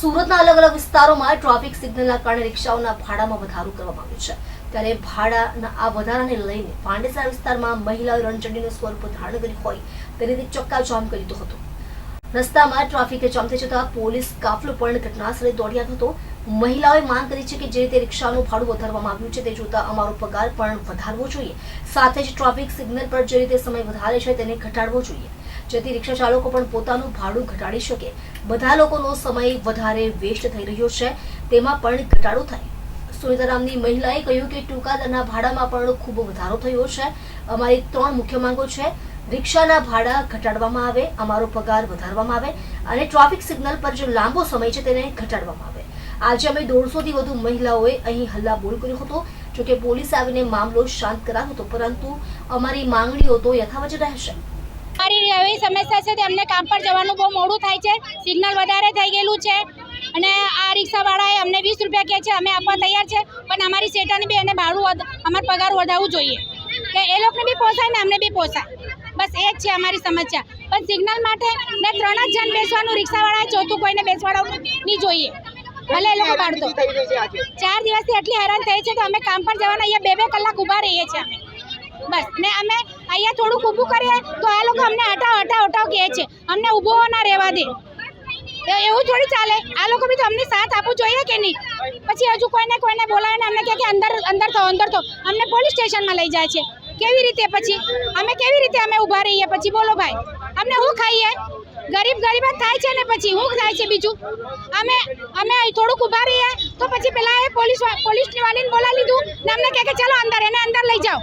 સુરતના અલગ અલગ વિસ્તારોમાં ટ્રાફિક સિગ્નલના કારણે રિક્ષાઓના ભાડામાં વધારો કરવામાં આવ્યો છે. ત્યારે ભાડાના આ વધારાને લઈને પાંડેસરા વિસ્તારમાં મહિલાઓ રણચંડીનું સ્વરૂપ ધારણ કર્યું હોય તે રીતે ચક્કાજામ કરી દીધો હતો. રસ્તામાં ટ્રાફિકે જામતે જતા પોલીસ કાફલો પણ ઘટનાસ્થળે દોડી આવ્યો હતો. મહિલાઓએ માંગ કરી છે કે જે રીતે રિક્ષાનું ભાડું વધારવામાં આવ્યું છે તે જોતા અમારો પગાર પણ વધારવો જોઈએ. સાથે જ ટ્રાફિક સિગ્નલ પર જે રીતે સમય વધારે છે તેને ઘટાડવો જોઈએ. જેથી રિક્ષા ચાલકો પણ પોતાનું ભાડું ઘટાડી શકે. બધા લોકોનો સમય વધારે વેસ્ટ થઈ રહ્યો છે. તેમાં પણ ઘટાડો થાય. સુનિતારામની મહિલાએ કહ્યું કે ટૂંકા દરના ભાડામાં પણ ખૂબ વધારો થયો છે. અમારી ત્રણ મુખ્ય માંગો છે. રિક્ષાના ભાડા ઘટાડવામાં આવે, અમારો પગાર વધારવામાં આવે અને ટ્રાફિક સિગ્નલ પર જે લાંબો સમય છે તેને ઘટાડવામાં આવે. આજે અમે દોઢસોથી વધુ મહિલાઓએ અહીં હલ્લાબોલ કર્યો હતો. જોકે પોલીસ આવીને મામલો શાંત કરાવ્યો હતો, પરંતુ અમારી માંગણીઓ તો યથાવત રહેશે. અમારી એવી સમસ્યા છે કે અમને કામ પર જવાનું બહુ મોડું થાય છે સિગ્નલ વધારે થઈ ગયેલું છે અને આ રિક્ષાવાળાએ અમને વીસ રૂપિયા કહે છે અમે આપવા તૈયાર છે પણ અમારી સેટાને બી એને ભાડું અમારો પગાર વધારવું જોઈએ. કે એ લોકોને બી પોસાય ને અમને બી પોસાય. બસ એ જ છે અમારી સમસ્યા. પણ સિગ્નલ માટે ને ત્રણ જ જણ બેસવાનું રિક્ષાવાળાએ ચોથું કોઈને બેસવાડવું નહીં જોઈએ. ભલે એ લોકો કાઢતો ચાર દિવસથી એટલી હેરાન થઈ છે કે અમે કામ પર જવાના અહીંયા બે બે કલાક ઊભા રહીએ છીએ અમે. બસ. ને અમે અહીંયા થોડુંક ઊભું કરીએ તો આ લોકો અમને હટાવ હટાવ હટાવ કહે છે. અમને ઊભો ના રહેવા દે. એવું થોડી ચાલે. આ લોકો બી તો અમને સાથ આપવું જોઈએ કે નહીં? પછી હજુ કોઈને કોઈને બોલાવીને અમને કહે કે અંદર અંદર થો અંદર થો અમને પોલીસ સ્ટેશનમાં લઈ જાય છે. કેવી રીતે પછી? અમે કેવી રીતે અમે ઊભા રહીએ? પછી બોલો ભાઈ. અમને શું ખાઈએ? ગરીબ ગરીબ જ થાય છે ને પછી? શું થાય છે બીજું? અમે અમે થોડુંક ઊભા રહીએ તો પછી પેલા એ પોલીસ પોલીસ વાળીને બોલાવી લીધું ને અમને કહે કે ચલો અંદર, એને અંદર લઈ જાઓ.